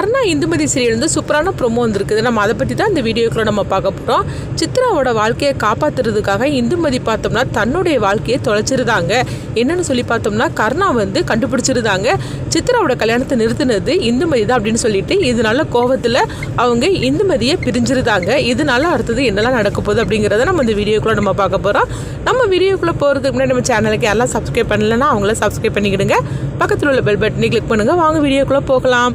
கர்ணா Indumathi serial வந்து சூப்பரான promo வந்திருக்குது. நம்ம அதை பற்றி தான் இந்த வீடியோக்குள்ள நம்ம பார்க்க போகிறோம் சித்ராவோட வாழ்க்கையை காப்பாற்றுறதுக்காக இந்துமதி பார்த்தோம்னா தன்னுடைய வாழ்க்கையை தொலைச்சிருந்தாங்க. என்னன்னு சொல்லி பார்த்தோம்னா கர்ணா வந்து கண்டுபிடிச்சிருந்தாங்க. சித்ராவோட கல்யாணத்தை நிறுத்தினது இந்துமதி தான் அப்படின்னு சொல்லிட்டு இதனால கோவத்தில் அவங்க இந்துமதியை பிரிஞ்சிருந்தாங்க. இதனால அடுத்தது என்னெல்லாம் நடக்க போகுது அப்படிங்கிறத நம்ம இந்த வீடியோக்குள்ள நம்ம பார்க்க போகிறோம் நம்ம வீடியோக்குள்ளே போகிறதுக்கு முன்னாடி நம்ம சேனலுக்கு யாரெல்லாம் சப்ஸ்கிரைப் பண்ணலன்னா அவங்கள சப்ஸ்கிரைப் பண்ணிக்கிடுங்க. பக்கத்தில் உள்ள பெல் பட்டனை கிளிக் பண்ணுங்கள் வாங்க வீடியோக்குள்ளே போகலாம்.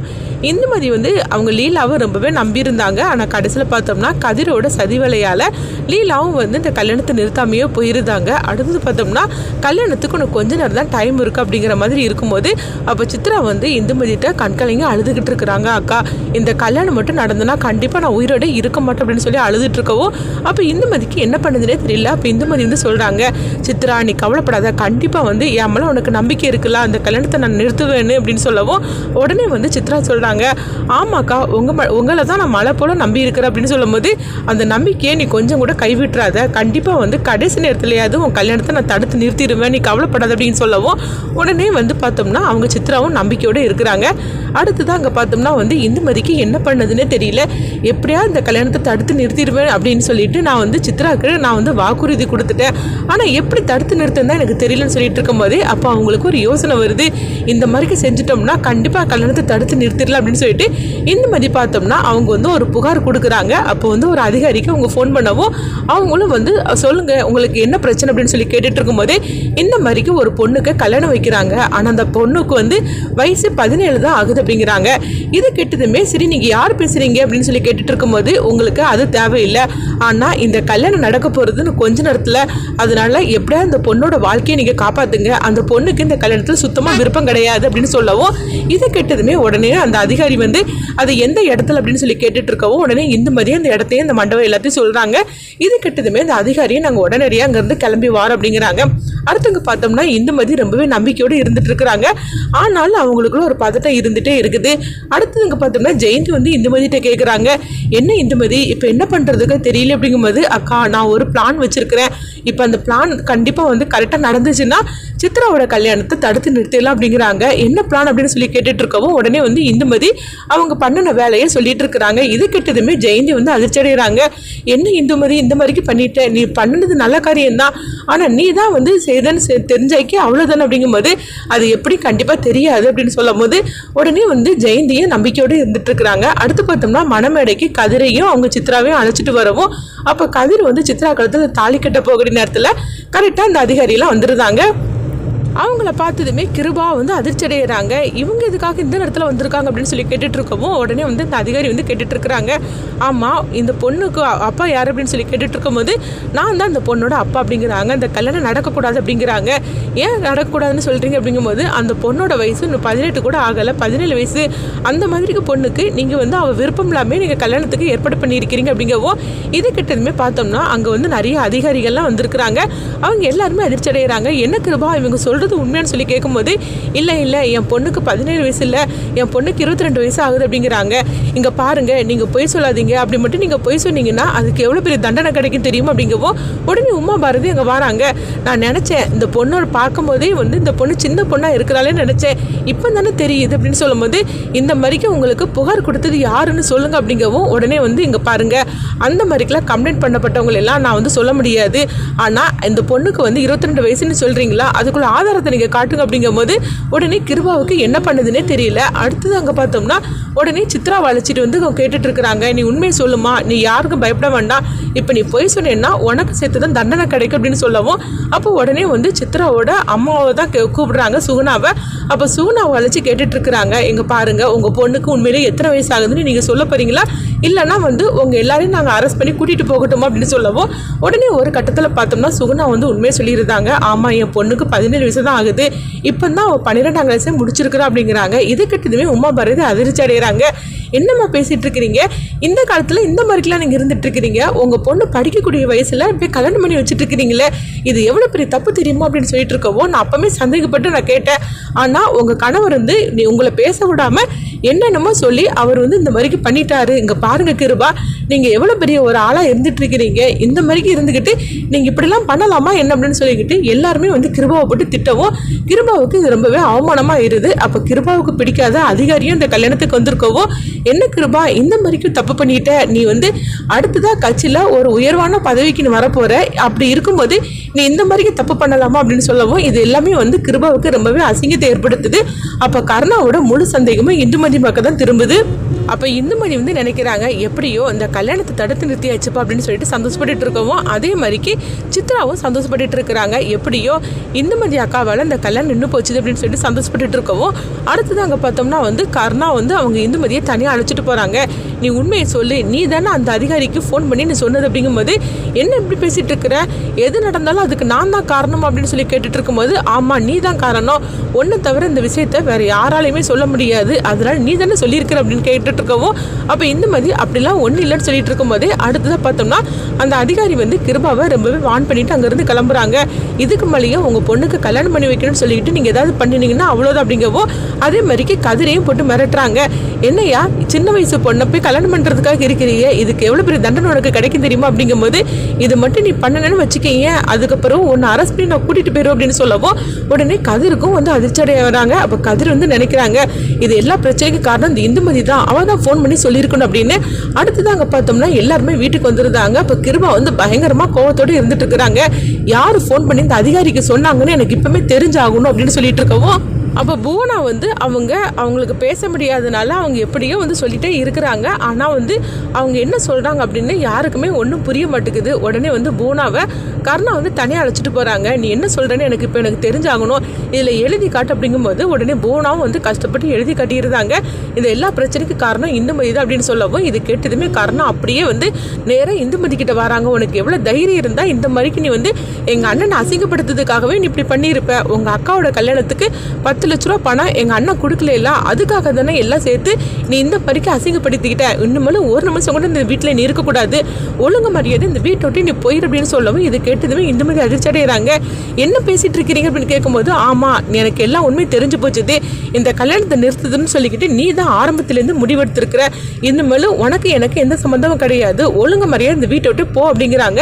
இந்துமதி வந்து அவங்க லீலாவை ரொம்பவே நம்பியிருந்தாங்க. ஆனால் கடைசியில் பார்த்தோம்னா கதிரோட சதிவலையால் லீலாவும் வந்து இந்த கல்யாணத்தை நிறுத்தாமையே போயிருந்தாங்க. அடுத்தது பார்த்தோம்னா கல்யாணத்துக்கு உனக்கு கொஞ்ச நேரம் தான் டைம் இருக்குது அப்படிங்கிற மாதிரி இருக்கும்போது அப்போ சித்ரா வந்து இந்துமதிட்ட கண்கலைங்க அழுதுகிட்டு இருக்கிறாங்க அக்கா இந்த கல்யாணம் மட்டும் நடந்தனா கண்டிப்பாக நான் உயிரோட இருக்க மாட்டேன் அப்படின்னு சொல்லி அழுதுட்டு இருக்கவும் அப்போ இந்துமதிக்கு என்ன பண்ணுதுனே தெரியல. அப்போ இந்துமதி வந்து சொல்கிறாங்க சித்ரா நீ கவலைப்படாத. கண்டிப்பாக வந்து என் மேலே உனக்கு நம்பிக்கை இருக்குல்ல. அந்த கல்யாணத்தை நான் நிறுத்துவேன்னு அப்படின்னு சொல்லவும் உடனே வந்து சித்ரா சொல்கிறாங்க ஆமாக்கா உங்கள் உங்களை தான் நான் மழை போல நம்பி இருக்கிறேன் அப்படின்னு சொல்லும்போது அந்த நம்பிக்கையை நீ கொஞ்சம் கூட கைவிட்டுறாத. கண்டிப்பாக வந்து கடைசி நேரத்துலையாவது உன் கல்யாணத்தை நான் தடுத்து நிறுத்திடுவேன். நீ கவலைப்படாத அப்படின்னு சொல்லவும் உடனே வந்து பார்த்தோம்னா அவங்க சித்ராவும் நம்பிக்கையோடு இருக்கிறாங்க. அடுத்ததான் அங்கே பார்த்தோம்னா வந்து இந்துமதிக்கு என்ன பண்ணதுன்னே தெரியல. எப்படியா இந்த கல்யாணத்தை தடுத்து நிறுத்திடுவேன் அப்படின்னு சொல்லிட்டு நான் வந்து சித்ராக்கு நான் வந்து வாக்குறுதி கொடுத்துட்டேன். ஆனால் எப்படி தடுத்து நிறுத்தம் எனக்கு தெரியலன்னு சொல்லிட்டு இருக்கும்போதே அப்போ அவங்களுக்கு ஒரு யோசனை வருது. இந்த மாதிரி செஞ்சுட்டோம்னா கண்டிப்பாக கல்யாணத்தை தடுத்து நிறுத்திடலாம் அப்படின்னு சொல்லிட்டு இந்த மாதிரி பார்த்தோம்னா அவங்க வந்து ஒரு புகார் கொடுக்குறாங்க. அப்போ வந்து ஒரு அதிகாரிக்கு அவங்க ஃபோன் பண்ணவும் அவங்களும் வந்து சொல்லுங்க உங்களுக்கு என்ன பிரச்சனை? அப்படின்னு சொல்லி கேட்டுட்டு இருக்கும்போதே இந்த மாதிரிக்கு ஒரு பொண்ணுக்கு கல்யாணம் வைக்கிறாங்க. ஆனால் அந்த பொண்ணுக்கு வந்து வயசு பதினேழு தான் ஆகுது. அப்படிங்கிறாங்க. இது கெட்டதுமே சரி நீங்கள் யார் பேசுகிறீங்க அப்படின்னு சொல்லி கேட்டுட்டு இருக்கும்போது உங்களுக்கு அது தேவையில்லை. ஆனால் இந்த கல்யாணம் நடக்க போகிறதுன்னு கொஞ்ச நேரத்தில் அதனால எப்படியா இந்த பொண்ணோட வாழ்க்கையை நீங்கள் காப்பாற்றுங்க அந்த பொண்ணுக்கு இந்த கல்யாணத்தில் சுத்தமாக விருப்பம் கிடையாது அப்படின்னு சொல்லவும் இதை கெட்டதுமே உடனே அந்த அதிகாரி வந்து அது எந்த இடத்துல? அப்படின்னு சொல்லி கேட்டுட்டு இருக்கவும் உடனே இந்த மாதிரியே அந்த இடத்தையும் இந்த மண்டபம் எல்லாத்தையும் சொல்கிறாங்க இது கெட்டதுமே அந்த அதிகாரியை நாங்கள் உடனடியாக அங்கேருந்து கிளம்பி வாரோம் அப்படிங்கிறாங்க. அடுத்தவங்க பார்த்தோம்னா இந்துமதி ரொம்பவே நம்பிக்கையோடு இருந்துட்டு இருக்கிறாங்க ஆனாலும் அவங்களுக்குள்ள ஒரு பதட்டம் இருந்துட்டே இருக்குது. அடுத்தவங்க பார்த்தோம்னா ஜெயந்தி வந்து இந்துமதிட்ட கேட்குறாங்க என்ன இந்துமதி இப்போ என்ன பண்ணுறதுக்கு தெரியல அப்படிங்கும்போது அக்கா நான் ஒரு பிளான் வச்சிருக்கிறேன். இப்போ அந்த பிளான் கண்டிப்பாக வந்து கரெக்டாக நடந்துச்சுன்னா சித்ராவோட கல்யாணத்தை தடுத்து நிறுத்திடலாம் அப்படிங்கிறாங்க. என்ன பிளான் அப்படின்னு சொல்லி கேட்டுட்டு இருக்கவும் உடனே வந்து இந்துமதி அவங்க பண்ணின வேலையை சொல்லிட்டு இருக்கிறாங்க இது கெட்டதுமே ஜெயந்தி வந்து அதிர்ச்சி அடைகிறாங்க என்ன இந்துமதி இந்த மாதிரிக்கு பண்ணிட்ட. நீ பண்ணினது நல்ல காரியம்தான். ஆனால் நீ தான் வந்து செய்தன்னு தெரிஞ்சாக்கி அவ்வளோதானே அப்படிங்கும்போது அது எப்படி கண்டிப்பாக தெரியாது அப்படின்னு சொல்லும் போது உடனே வந்து ஜெயந்தியும் நம்பிக்கையோடு இருந்துட்டு இருக்கிறாங்க அடுத்து பார்த்தோம்னா மணமேடைக்கு கதிரையும் அவங்க சித்ராவையும் அழைச்சிட்டு வரவும். அப்போ கதிர் வந்து சித்ரா கழுத்தில் தாலி கட்ட போகிற நேரத்தில் கரெக்டாக அந்த அதிகாரியெல்லாம் வந்துருந்தாங்க. அவங்கள பார்த்ததுமே கிருபா வந்து அதிர்ச்சி அடைகிறாங்க இவங்க இதுக்காக இந்த இடத்துல வந்திருக்காங்க அப்படின்னு சொல்லி கேட்டுட்டு இருக்கவும் உடனே வந்து இந்த அதிகாரி வந்து கேட்டுட்டு இருக்கிறாங்க ஆமாம் இந்த பொண்ணுக்கு அப்பா யார் அப்படின்னு சொல்லி கேட்டுட்டு இருக்கும்போது நான் தான் இந்த பொண்ணோட அப்பா அப்படிங்கிறாங்க. இந்த கல்யாணம் நடக்கக்கூடாது அப்படிங்கிறாங்க. ஏன் நடக்கக்கூடாதுன்னு சொல்கிறீங்க அப்படிங்கும்போது அந்த பொண்ணோட வயசு இன்னும் பதினெட்டு கூட ஆகலை. பதினேழு வயசு. அந்த மாதிரிக்கு பொண்ணுக்கு நீங்கள் வந்து அவள் விருப்பம் இல்லாமல் நீங்கள் கல்யாணத்துக்கு ஏற்பாடு பண்ணியிருக்கிறீங்க அப்படிங்கவும் இது கிட்டதுமே பார்த்தோம்னா அங்கே வந்து நிறைய அதிகாரிகள்லாம் வந்திருக்கிறாங்க. அவங்க எல்லாருமே அதிர்ச்சி அடைகிறாங்க என்ன கிருபா இவங்க சொல்கிற சொல்கிறது உண்மையானு சொல்லி கேட்கும்போது இல்லை இல்லை என் பொண்ணுக்கு பதினேழு வயசு இல்லை என் பொண்ணுக்கு இருபத்தி ரெண்டு வயசு ஆகுது அப்படிங்கிறாங்க. இங்கே பாருங்கள் நீங்கள் பொய் சொல்லாதீங்க. அப்படி மட்டும் நீங்கள் பொய் சொன்னீங்கன்னா அதுக்கு எவ்வளோ பெரிய தண்டனை கிடைக்கும் தெரியுமா அப்படிங்கவும் உடனே உமா பாரதி அங்கே வராங்க. நான் நினச்சேன் இந்த பொண்ணோட பார்க்கும்போதே வந்து இந்த பொண்ணு சின்ன பொண்ணாக இருக்கிறாளே நினச்சேன். இப்போ தானே தெரியுது அப்படின்னு சொல்லும்போது இந்த மாதிரிக்கு உங்களுக்கு புகார் கொடுத்தது யாருன்னு சொல்லுங்க அப்படிங்கவும் உடனே வந்து இங்கே பாருங்க. அந்த மாதிரிக்கெல்லாம் கம்ப்ளைண்ட் பண்ணப்பட்டவங்களெல்லாம் நான் வந்து சொல்ல முடியாது. ஆனால் இந்த பொண்ணுக்கு வந்து இருபத்தி ரெண்டு வயசுன்னு சொல்கிறீங்களா அதுக்குள்ள அதிகாரத்தை நீங்கள் காட்டுங்க அப்படிங்கும்போது உடனே கிருபாவுக்கு என்ன பண்ணுதுன்னே தெரியல. அடுத்தது அங்கே பார்த்தோம்னா உடனே சித்ரா அழைச்சிட்டு வந்து கேட்டுட்டு இருக்கிறாங்க நீ உண்மையை சொல்லுமா? நீ யாருக்கும் பயப்பட வேண்டாம். இப்போ நீ பொய் சொன்னேன்னா உனக்கு சேர்த்து தான் தண்டனை கிடைக்கும் அப்படின்னு சொல்லவும் அப்போ உடனே வந்து சித்ராவோட அம்மாவை தான் கூப்பிடுறாங்க சுகுணாவை. அப்போ சுகுணாவை அழைச்சி கேட்டுட்டு இருக்கிறாங்க எங்க பாருங்க உங்கள் பொண்ணுக்கு உண்மையிலேயே எத்தனை வயசு ஆகுதுன்னு நீங்கள் சொல்ல போறீங்களா? இல்லைன்னா வந்து உங்கள் எல்லாரையும் நாங்கள் அரெஸ்ட் பண்ணி கூட்டிகிட்டு போகட்டுமா அப்படின்னு சொல்லவும் உடனே ஒரு கட்டத்தில் பார்த்தோம்னா சுகுணா வந்து உண்மையை சொல்லியிருந்தாங்க. ஆமா என் பொண்ணுக்கு பதினேழு வயசு தான் ஆகுது. இப்போ தான் அவள் பன்னிரெண்டாம் கிளாஸே முடிச்சிருக்கிறா அப்படிங்கிறாங்க. இது கிட்டதுமே உமா பாரதி அதிர்ச்சி அடைகிறாங்க. என்னம்மா பேசிகிட்டு இருக்கிறீங்க? இந்த காலத்தில் இந்த மாதிரிலாம் நீங்கள் இருந்துட்டு இருக்கிறீங்க. உங்கள் பொண்ணு படிக்கக்கூடிய வயசில் இப்படி கல்யாணம் பண்ணி வச்சுட்டு இருக்கிறீங்களே. இது எவ்வளோ பெரிய தப்பு தெரியுமா அப்படின்னு சொல்லிட்டு இருக்கவோ நான் அப்போவே சந்தேகப்பட்டு நான் கேட்டேன். ஆனால் உங்கள் கணவர் வந்து நீ உங்களை பேச விடாமல் என்னென்னமோ சொல்லி அவர் வந்து இந்த மாதிரிக்கு பண்ணிட்டாரு. இங்கே பாருங்க கிருபா நீங்கள் எவ்வளோ பெரிய ஒரு ஆளாக இருந்துட்டு இருக்கிறீங்க. இந்த மாதிரிக்கு இருந்துக்கிட்டு நீங்கள் இப்படிலாம் பண்ணலாமா என்ன அப்படின்னு சொல்லிக்கிட்டு எல்லாருமே வந்து கிருபாவை போட்டு சொல்லவும் கிருபாவுக்கு இது ரொம்பவே அவமானமா இருது. அப்போ கிருபாவுக்கு பிடிக்காத அதிகாரியும் இந்த கல்யாணத்துக்கு வந்திருக்கவோ என்ன கிருபா இந்த மாதிரிக்கும் தப்பு பண்ணிட்ட? நீ வந்து அடுத்ததா கட்சியில் ஒரு உயர்வான பதவிக்கு நீ வரப்போகிற அப்படி இருக்கும்போது நீ இந்த மாதிரிக்கு தப்பு பண்ணலாமா அப்படின்னு சொல்லவும் இது எல்லாமே வந்து கிருபாவுக்கு ரொம்பவே அசிங்கத்தை ஏற்படுத்துது. அப்போ கருணாவோட முழு சந்தேகமும் இந்துமதி பக்கம் தான் திரும்புது. அப்போ இந்துமதி வந்து நினைக்கிறாங்க எப்படியோ இந்த கல்யாணத்தை தடுத்து நிறுத்தியாச்சுப்பா அப்படின்னு சொல்லிட்டு சந்தோஷப்பட்டுட்டு இருக்கவும் அதே மாதிரிக்கு சித்ராவும் சந்தோஷப்பட்டுட்டு இருக்கிறாங்க. எப்படியோ இந்துமதி அக்காவால் இந்த கல்யாணம் நின்று போச்சுது அப்படின்னு சொல்லிட்டு சந்தோஷப்பட்டுட்டு இருக்கவும் அடுத்தது அங்கே பார்த்தோம்னா வந்து கர்ணா வந்து அவங்க இந்துமதியை தனியாக அழைச்சிட்டு போகிறாங்க நீ உண்மையை சொல்லு நீ தானே அந்த அதிகாரிக்கு ஃபோன் பண்ணி நீ சொன்னது அப்படிங்கும்போது என்ன இப்படி பேசிகிட்டு இருக்கிற? எது நடந்தாலும் அதுக்கு நான் தான் காரணம் அப்படின்னு சொல்லி கேட்டுட்டு இருக்கும்போது ஆமாம் நீ தான் காரணம். ஒன்றை தவிர இந்த விஷயத்த வேறு யாராலையுமே சொல்ல முடியாது. அதனால் நீ தானே சொல்லியிருக்கிற அப்படின்னு கேட்டுட்டு இருக்கவும் அப்போ மாதிரி அப்படிலாம் ஒன்றும் இல்லைன்னு சொல்லிட்டு இருக்கும்போதே அடுத்ததாக பார்த்தோம்னா அந்த அதிகாரி வந்து கிருபாவை ரொம்பவே வான் பண்ணிட்டு அங்கேருந்து கிளம்புறாங்க. இதுக்கு மேலேயும் உங்கள் பொண்ணுக்கு கல்யாணம் பண்ணி வைக்கணும்னு சொல்லிட்டு நீங்கள் ஏதாவது பண்ணினீங்கன்னா அவ்வளோதான் அப்படிங்கவோ அதே மாதிரிக்கு கதிரையும் போட்டு மிரட்டுறாங்க. என்னையா சின்ன வயசு பொண்ணை போய் கல்யாணம் பண்ணுறதுக்காக இருக்கிறீங்க. இதுக்கு எவ்வளோ பெரிய தண்டனை உனக்கு கிடைக்கும் தெரியுமா? அப்படிங்கும்போது இது மட்டும் நீ பண்ணணும்னு வச்சுக்கீங்க. அதுக்கப்புறம் உன்னை அரெஸ்ட் பண்ணி நான் கூட்டிகிட்டு போயிடும் அப்படின்னு சொல்லவும் உடனே கதிருக்கும் வந்து அதிர்ச்சி அடைய வராங்க. அப்போ கதிர் வந்து நினைக்கிறாங்க இது எல்லா பிரச்சனைக்கு காரணம் இந்த இந்துமதி தான். அவள் தான் ஃபோன் பண்ணி சொல்லியிருக்கணும் அப்படின்னு. அடுத்தது அங்கே பார்த்தோம்னா எல்லாருமே வீட்டுக்கு வந்துருந்தாங்க. அப்போ கிருபா வந்து பயங்கரமாக கோவத்தோடு இருந்துட்டு இருக்கிறாங்க. யார் ஃபோன் பண்ணி இந்த அதிகாரிக்கு சொன்னாங்கன்னு எனக்கு இப்பவுமே தெரிஞ்சாகணும் அப்படின்னு சொல்லிட்டு இருக்கவும் அப்போ பூனா வந்து அவங்க அவங்களுக்கு பேச முடியாதனால அவங்க எப்படியோ வந்து சொல்லிட்டே இருக்கிறாங்க. ஆனால் வந்து அவங்க என்ன சொல்கிறாங்க அப்படின்னு யாருக்குமே ஒன்றும் புரிய மாட்டேங்குது. உடனே வந்து பூனாவை கர்ணா வந்து தனியாக அழைச்சிட்டு போகிறாங்க நீ என்ன சொல்கிறேன்னு எனக்கு இப்போ எனக்கு தெரிஞ்சாகணும். இதில் எழுதி காட்டு அப்படிங்கும்போது உடனே பூனாவும் வந்து கஷ்டப்பட்டு எழுதி காட்டியிருந்தாங்க இந்த எல்லா பிரச்சனைக்கு காரணம் இந்துமதி தான் அப்படின்னு சொல்லவும் இது கேட்டதுமே காரணம் அப்படியே வந்து நேராக இந்துமதி கிட்ட வராங்க. உனக்கு எவ்வளோ தைரியம் இருந்தால் இந்த மாதிரிக்கு நீ வந்து எங்கள் அண்ணனை அசிங்கப்படுத்துறதுக்காகவே நீ இப்படி பண்ணியிருப்ப. உங்கள் அக்காவோட கல்யாணத்துக்கு பத்து பத்து லட்ச ரூபா பணம் எங்கள் அண்ணன் கொடுக்கல அதுக்காக தானே எல்லாம் சேர்த்து நீ இந்த பறிக்க அசிங்கப்படுத்திக்கிட்ட. இன்னுமேலும் ஒரு நிமிஷம் கூட இந்த வீட்டில் நீ இருக்கக்கூடாது. ஒழுங்கு மரியாதை இந்த வீட்டை விட்டு நீ போயிரு அப்படின்னு சொல்லவும் இது கேட்டதுமே இந்த மாதிரி அதிர்ச்சி அடைகிறாங்க என்ன பேசிட்டு இருக்கிறீங்க அப்படின்னு கேட்கும்போது ஆமாம் எனக்கு எல்லாம் உண்மையும் தெரிஞ்சு போச்சுது. இந்த கல்யாணத்தை நிறுத்துதுன்னு சொல்லிக்கிட்டு நீ தான் ஆரம்பத்திலேருந்து முடிவெடுத்திருக்கிற. இனிமேலும் உனக்கு எனக்கு எந்த சம்மந்தமும் கிடையாது. ஒழுங்கு மரியாதை இந்த வீட்டை விட்டு போ அப்படிங்கிறாங்க.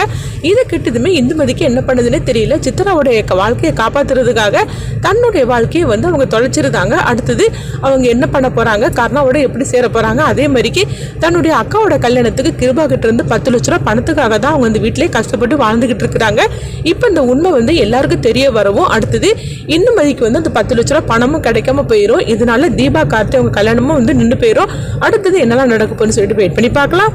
இதை கிட்டதுமே இந்துமதிக்கு என்ன பண்ணுதுன்னே தெரியல. சித்ராவுடைய வாழ்க்கையை காப்பாத்துறதுக்காக தன்னுடைய வாழ்க்கையை வந்து அவங்க தொலைச்சிருந்தாங்க அடுத்தது அவங்க என்ன பண்ண போகிறாங்க கர்ணாவோட எப்படி சேர போகிறாங்க அதே மாதிரிக்கு தன்னுடைய அக்காவோட கல்யாணத்துக்கு கிருபா இருந்து பத்து லட்ச ரூபா பணத்துக்காக தான் அவங்க இந்த வீட்டிலே கஷ்டப்பட்டு வாழ்ந்துக்கிட்டு இருக்கிறாங்க. இப்போ இந்த உண்மை வந்து எல்லாருக்கும் தெரிய வரவும் அடுத்தது இந்துமதிக்கு வந்து அந்த பத்து லட்ச ரூபா பணமும் கிடைக்காம போயிடும் இதனால தீபா கார்த்தி அவங்க கல்யாணமும் வந்து நின்று போயிடும் அடுத்தது என்னெல்லாம் நடக்க போகுதுன்னு சொல்லிட்டு வெயிட் பண்ணி பார்க்கலாம்.